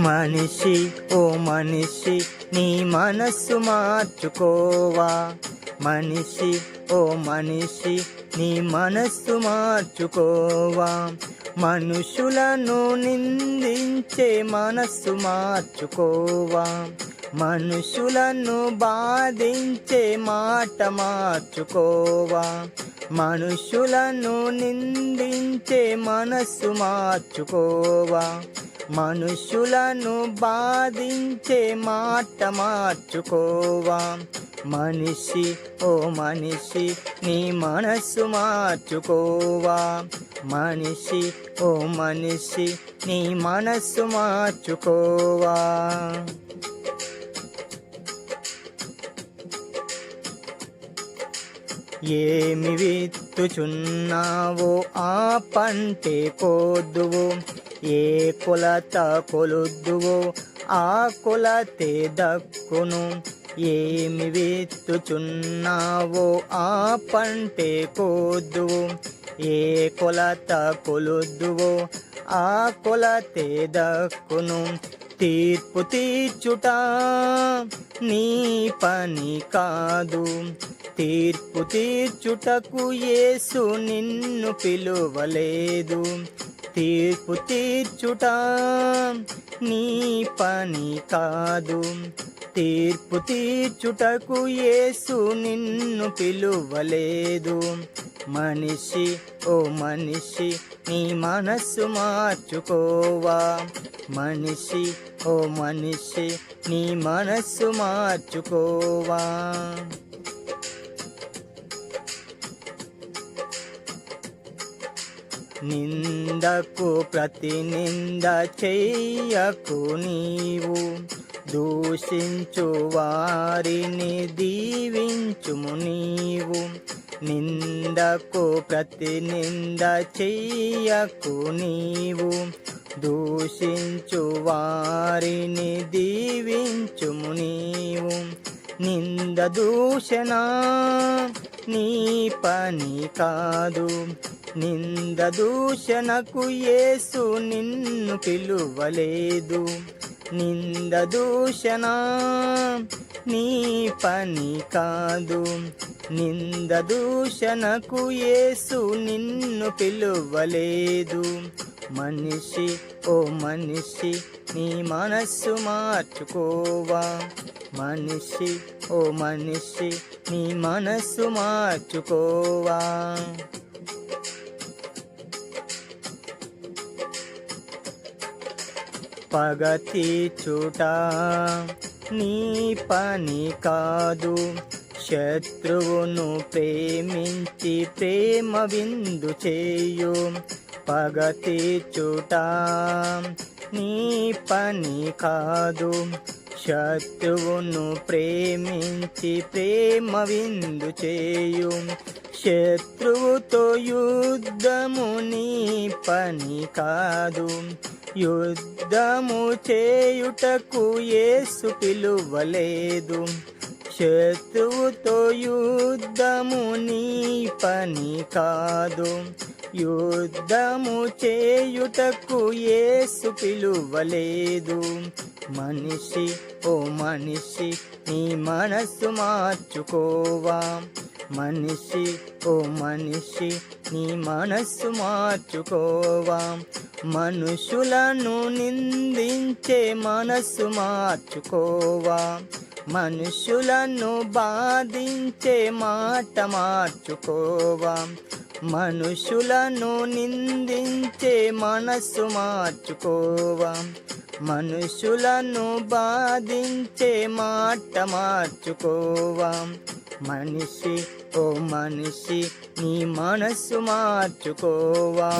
మనిషి ఓ మనిషి నీ మనస్సు మార్చుకోవా? మనిషి ఓ మనిషి నీ మనస్సు మార్చుకోవా? మనుషులను నిందించే మనస్సు మార్చుకోవా? మనుషులను బాధించే మాట మార్చుకోవా? మనుషులను నిందించే మనస్సు మార్చుకోవా? మనుషులను బాధించే మాట మార్చుకోవా? మనిషి ఓ మనిషి నీ మనస్సు మార్చుకోవా? మనిషి ఓ మనిషి నీ మనస్సు మార్చుకోవా? ఏమి విత్తుచున్నావో ఆ పంటే కోద్దువో ఏ కొలత కొలుద్దువో ఆ కొలతే దక్కును. ఏమి విత్తుచున్నావో ఆ పంటే కోద్దువో ఏ కొలత కొలుద్దువో ఆ కొలతే దక్కును. తీర్పు తీర్చుట నీ పని కాదు. తీర్పు తీర్చుటకు యేసు నిన్ను పిలువలేదు. తీర్పు తీర్చుట నీ పని కాదు. తీర్పు తీర్చుటకు యేసు నిన్ను పిలువలేదు. మనిషి ఓ మనిషి నీ మనస్సు మార్చుకోవా? మనిషి ఓ మనిషి నీ మనస్సు మార్చుకోవా? నిందకు ప్రతి నింద చెయ్యకు నీవు. దూషించు వారిని దీవించుము నీవు. నిందకు ప్రతి నింద చెయ్యకు నీవు. దూషించు వారిని దీవించుము నీవు. నింద దూషణ నీ పని కాదు. నింద దూషణకు యేసు నిన్ను పిలువలేదు. నింద దూషణ నీ పని కాదు. నింద దూషణకు యేసు నిన్ను పిలువలేదు. మనిషి ఓ మనిషి నీ మనస్సు మార్చుకోవా. మనిషి ఓ మనిషి నీ మనస్సు మార్చుకోవా. పగ తీర్చుట నీ పని కాదు. శత్రువును ప్రేమించి ప్రేమ విందు చేయు. పగ తీర్చుట నీ పని కాదు. శత్రువును ప్రేమించి ప్రేమ విందు చేయు. శత్రువుతో యుద్ధము నీ పని కాదు. యుద్ధము చేయుటకు యేసు పిలువలేదు. శత్రువుతో యుద్ధము నీ పని కాదు. యుద్ధము చేయుటకు యేసు పిలువలేదు. మనిషి ఓ మనిషి నీ మనస్సు మార్చుకోవా. మనిషి ఓ మనిషి నీ మనస్సు మార్చుకోవా. మనుషులను నిందించే మనస్సు మార్చుకోవా. మనుషులను బాధించే మాట మార్చుకోవా. మనుషులను నిందించే మనస్సు మార్చుకోవా? మనుషులను బాధించే మాట మార్చుకోవా? మనిషి ఓ మనిషి నీ మనస్సు మార్చుకోవా?